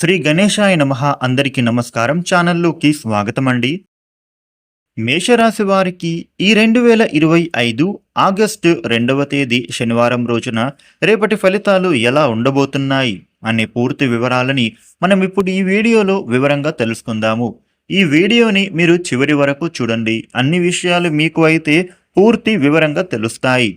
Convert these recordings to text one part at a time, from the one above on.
శ్రీ గణేశాయ నమః అందరికీ నమస్కారం. ఛానల్లోకి స్వాగతం అండి మేషరాశి వారికి ఈ రెండు వేల ఇరవై ఐదు ఆగస్టు రెండవ తేదీ శనివారం రోజున రేపటి ఫలితాలు ఎలా ఉండబోతున్నాయి అనే పూర్తి వివరాలని మనం ఇప్పుడు ఈ వీడియోలో వివరంగా తెలుసుకుందాము. ఈ వీడియోని మీరు చివరి వరకు చూడండి. అన్ని విషయాలు మీకు అయితే పూర్తి వివరంగా తెలుస్తాయి.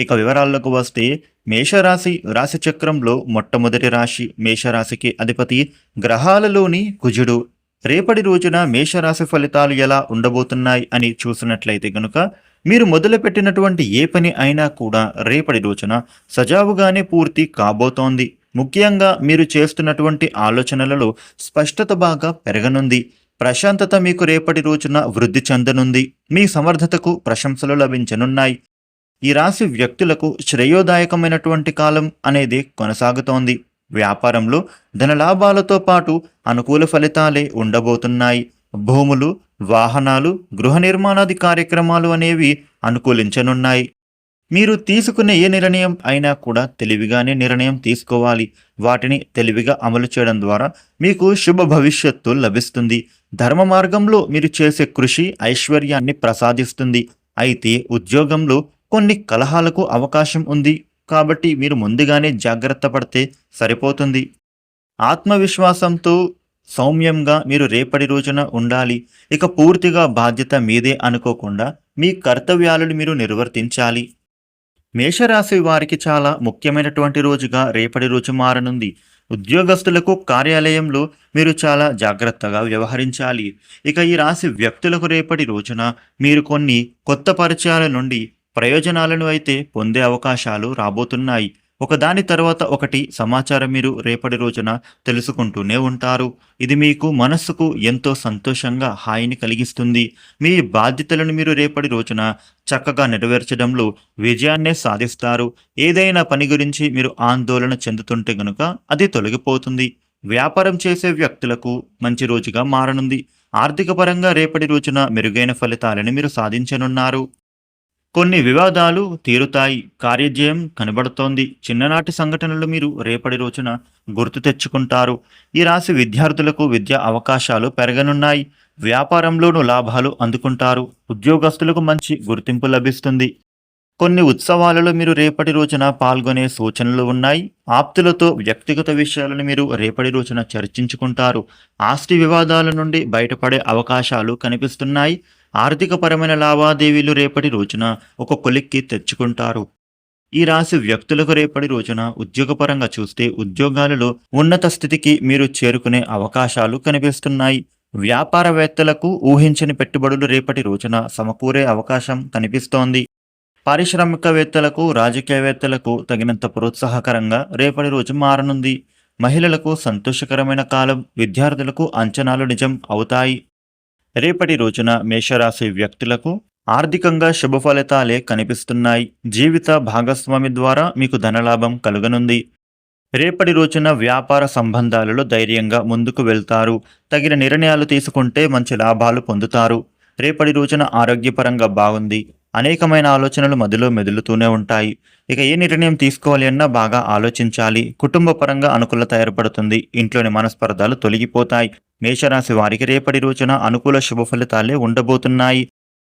ఇక వివరాల్లోకి వస్తే మేషరాశి రాశి చక్రంలో మొట్టమొదటి రాశి మేషరాశికి అధిపతి గ్రహాలలోని కుజుడు. రేపటి రోజున మేషరాశి ఫలితాలు ఎలా ఉండబోతున్నాయి అని చూసినట్లయితే గనుక మీరు మొదలుపెట్టినటువంటి ఏ పని అయినా కూడా రేపటి రోజున సజావుగానే పూర్తి కాబోతోంది. ముఖ్యంగా మీరు చేస్తున్నటువంటి ఆలోచనలలో స్పష్టత బాగా పెరగనుంది. ప్రశాంతత మీకు రేపటి రోజున వృద్ధి చెందనుంది. మీ సమర్థతకు ప్రశంసలు లభించనున్నాయి. ఈ రాశి వ్యక్తులకు శ్రేయోదాయకమైనటువంటి కాలం అనేది కొనసాగుతోంది. వ్యాపారంలో ధనలాభాలతో పాటు అనుకూల ఫలితాలే ఉండబోతున్నాయి. భూములు వాహనాలు గృహ నిర్మాణాది కార్యక్రమాలు అనేవి అనుకూలించనున్నాయి. మీరు తీసుకునే ఏ నిర్ణయం అయినా కూడా తెలివిగానే నిర్ణయం తీసుకోవాలి. వాటిని తెలివిగా అమలు చేయడం ద్వారా మీకు శుభ భవిష్యత్తు లభిస్తుంది. ధర్మ మార్గంలో మీరు చేసే కృషి ఐశ్వర్యాన్ని ప్రసాదిస్తుంది. అయితే ఉద్యోగంలో కొన్ని కలహాలకు అవకాశం ఉంది. కాబట్టి మీరు ముందుగానే జాగ్రత్త పడితే సరిపోతుంది. ఆత్మవిశ్వాసంతో సౌమ్యంగా మీరు రేపటి రోజున ఉండాలి. ఇక పూర్తిగా బాధ్యత మీదే అనుకోకుండా మీ కర్తవ్యాలను మీరు నిర్వర్తించాలి. మేషరాశి వారికి చాలా ముఖ్యమైనటువంటి రోజుగా రేపటి రోజు మారనుంది. ఉద్యోగస్తులకు కార్యాలయంలో మీరు చాలా జాగ్రత్తగా వ్యవహరించాలి. ఇక ఈ రాశి వ్యక్తులకు రేపటి రోజున మీరు కొన్ని కొత్త పరిచయాల నుండి ప్రయోజనాలను అయితే పొందే అవకాశాలు రాబోతున్నాయి. ఒకదాని తర్వాత ఒకటి సమాచారం మీరు రేపటి రోజున తెలుసుకుంటూనే ఉంటారు. ఇది మీకు మనస్సుకు ఎంతో సంతోషంగా హాయిని కలిగిస్తుంది. మీ బాధ్యతలను మీరు రేపటి రోజున చక్కగా నెరవేర్చడంలో విజయాన్నే సాధిస్తారు. ఏదైనా పని గురించి మీరు ఆందోళన చెందుతుంటే గనుక అది తొలగిపోతుంది. వ్యాపారం చేసే వ్యక్తులకు మంచి రోజుగా మారనుంది. ఆర్థిక పరంగా రేపటి రోజున మెరుగైన ఫలితాలను మీరు సాధించనున్నారు. కొన్ని వివాదాలు తీరుతాయి. కార్యజయం కనబడుతోంది. చిన్ననాటి సంఘటనలు మీరు రేపటి రోజున గుర్తు తెచ్చుకుంటారు. ఈ రాశి విద్యార్థులకు విద్యా అవకాశాలు పెరగనున్నాయి. వ్యాపారంలోనూ లాభాలు అందుకుంటారు. ఉద్యోగస్తులకు మంచి గుర్తింపు లభిస్తుంది. కొన్ని ఉత్సవాలలో మీరు రేపటి రోజున పాల్గొనే సూచనలు ఉన్నాయి. ఆప్తులతో వ్యక్తిగత విషయాలను మీరు రేపటి రోజున చర్చించుకుంటారు. ఆస్తి వివాదాల నుండి బయటపడే అవకాశాలు కనిపిస్తున్నాయి. ఆర్థికపరమైన లావాదేవీలు రేపటి రోజున ఒక కొలిక్కి తెచ్చుకుంటారు. ఈ రాశి వ్యక్తులకు రేపటి రోజున ఉద్యోగపరంగా చూస్తే ఉద్యోగాలలో ఉన్నత స్థితికి మీరు చేరుకునే అవకాశాలు కనిపిస్తున్నాయి. వ్యాపారవేత్తలకు ఊహించని పెట్టుబడులు రేపటి రోజున సమకూరే అవకాశం కనిపిస్తోంది. పారిశ్రామికవేత్తలకు రాజకీయవేత్తలకు తగినంత ప్రోత్సాహకరంగా రేపటి రోజు మారనుంది. మహిళలకు సంతోషకరమైన కాలం విద్యార్థులకు అంచనాలు నిజం అవుతాయి. రేపటి రోజున మేషరాశి వ్యక్తులకు ఆర్థికంగా శుభ ఫలితాలే కనిపిస్తున్నాయి. జీవిత భాగస్వామి ద్వారా మీకు ధనలాభం కలుగనుంది. రేపటి రోజున వ్యాపార సంబంధాలలో ధైర్యంగా ముందుకు వెళ్తారు. తగిన నిర్ణయాలు తీసుకుంటే మంచి లాభాలు పొందుతారు. రేపటి రోజున ఆరోగ్యపరంగా బాగుంది. అనేకమైన ఆలోచనలు మదిలో మెదులుతూనే ఉంటాయి. ఇక ఏ నిర్ణయం తీసుకోవాలి అన్నా బాగా ఆలోచించాలి. కుటుంబ పరంగా అనుకూలత ఏర్పడుతుంది. ఇంట్లోని మనస్పర్ధాలు తొలగిపోతాయి. మేషరాశి వారికి రేపటి రోజున అనుకూల శుభ ఫలితాలే ఉండబోతున్నాయి.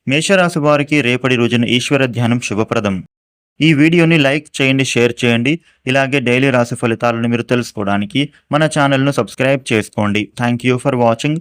మేషరాశి వారికి రేపటి రోజున ఈశ్వర ధ్యానం శుభప్రదం. ఈ వీడియోని లైక్ చేయండి షేర్ చేయండి. ఇలాగే డైలీ రాశి ఫలితాలను మీరు తెలుసుకోవడానికి మన ఛానల్ను సబ్స్క్రైబ్ చేసుకోండి. Thank you for watching.